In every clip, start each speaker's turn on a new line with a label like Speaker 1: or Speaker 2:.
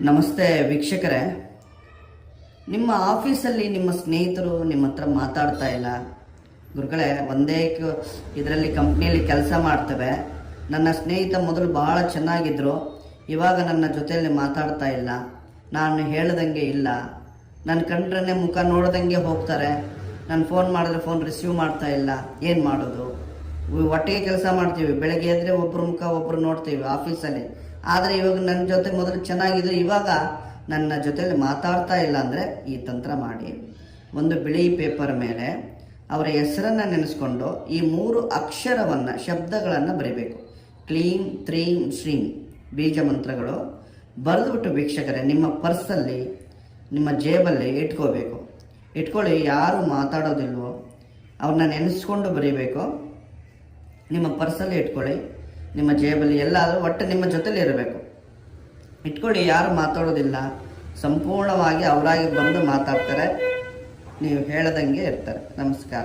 Speaker 1: ನಮಸ್ತೆ ವೀಕ್ಷಕರೇ. ನಿಮ್ಮ ಆಫೀಸಲ್ಲಿ ನಿಮ್ಮ ಸ್ನೇಹಿತರು ನಿಮ್ಮ ಹತ್ರ ಮಾತಾಡ್ತಾ ಇಲ್ಲ. ಗುರುಗಳೇ, ಒಂದೇ ಇದರಲ್ಲಿ ಕಂಪ್ನಿಯಲ್ಲಿ ಕೆಲಸ ಮಾಡ್ತೇವೆ. ನನ್ನ ಸ್ನೇಹಿತ ಮೊದಲು ಬಹಳ ಚೆನ್ನಾಗಿದ್ದರು ಇವಾಗ ನನ್ನ ಜೊತೆಯಲ್ಲಿ ಮಾತಾಡ್ತಾ ಇಲ್ಲ. ನಾನು ಹೇಳ್ದಂಗೆ ಇಲ್ಲ. ನನ್ನ ಕಂಡ್ರನ್ನೇ ಮುಖ ನೋಡ್ದಂಗೆ ಹೋಗ್ತಾರೆ. ನಾನು ಫೋನ್ ಮಾಡಿದ್ರೆ ಫೋನ್ ರಿಸೀವ್ ಮಾಡ್ತಾ ಇಲ್ಲ. ಏನು ಮಾಡೋದು? ಒಟ್ಟಿಗೆ ಕೆಲಸ ಮಾಡ್ತೀವಿ. ಬೆಳಗ್ಗೆ ಎದ್ರೆ ಒಬ್ಬರು ಮುಖ ಒಬ್ಬರು ನೋಡ್ತೀವಿ ಆಫೀಸಲ್ಲಿ. ಆದರೆ ಇವಾಗ ನನ್ನ ಜೊತೆ ಮೊದಲು ಚೆನ್ನಾಗಿದ್ರು, ಇವಾಗ ನನ್ನ ಜೊತೆಯಲ್ಲಿ ಮಾತಾಡ್ತಾ ಇಲ್ಲ ಅಂದರೆ ಈ ತಂತ್ರ ಮಾಡಿ. ಒಂದು ಬಿಳಿ ಪೇಪರ್ ಮೇಲೆ ಅವರ ಹೆಸರನ್ನು ನೆನೆಸ್ಕೊಂಡು ಈ ಮೂರು ಅಕ್ಷರವನ್ನು, ಶಬ್ದಗಳನ್ನು ಬರಿಬೇಕು. ಕ್ಲೀಂ, ತ್ರೀಂ, ಶ್ರೀಂ, ಬೀಜ ಮಂತ್ರಗಳು. ಬರೆದುಬಿಟ್ಟು ವೀಕ್ಷಕರೇ, ನಿಮ್ಮ ಪರ್ಸಲ್ಲಿ ನಿಮ್ಮ ಜೇಬಲ್ಲಿ ಇಟ್ಕೋಬೇಕು. ಇಟ್ಕೊಳ್ಳಿ, ಯಾರು ಮಾತಾಡೋದಿಲ್ವೋ ಅವ್ರನ್ನ ನೆನೆಸ್ಕೊಂಡು ಬರೀಬೇಕು. ನಿಮ್ಮ ಪರ್ಸಲ್ಲಿ ಇಟ್ಕೊಳ್ಳಿ. ನಿಮ್ಮ ಜೇಬಲ್ಲಿ ಎಲ್ಲಾದರೂ ಒಟ್ಟು ನಿಮ್ಮ ಜೊತೆಲಿ ಇರಬೇಕು. ಇಟ್ಕೊಳ್ಳಿ, ಯಾರು ಮಾತಾಡೋದಿಲ್ಲ. ಸಂಪೂರ್ಣವಾಗಿ ಅವರಾಗಿ ಬಂದು ಮಾತಾಡ್ತಾರೆ. ನೀವು ಹೇಳ್ದಂಗೆ ಇರ್ತಾರೆ. ನಮಸ್ಕಾರ.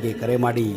Speaker 2: ಕರೆ ಮಾಡಿ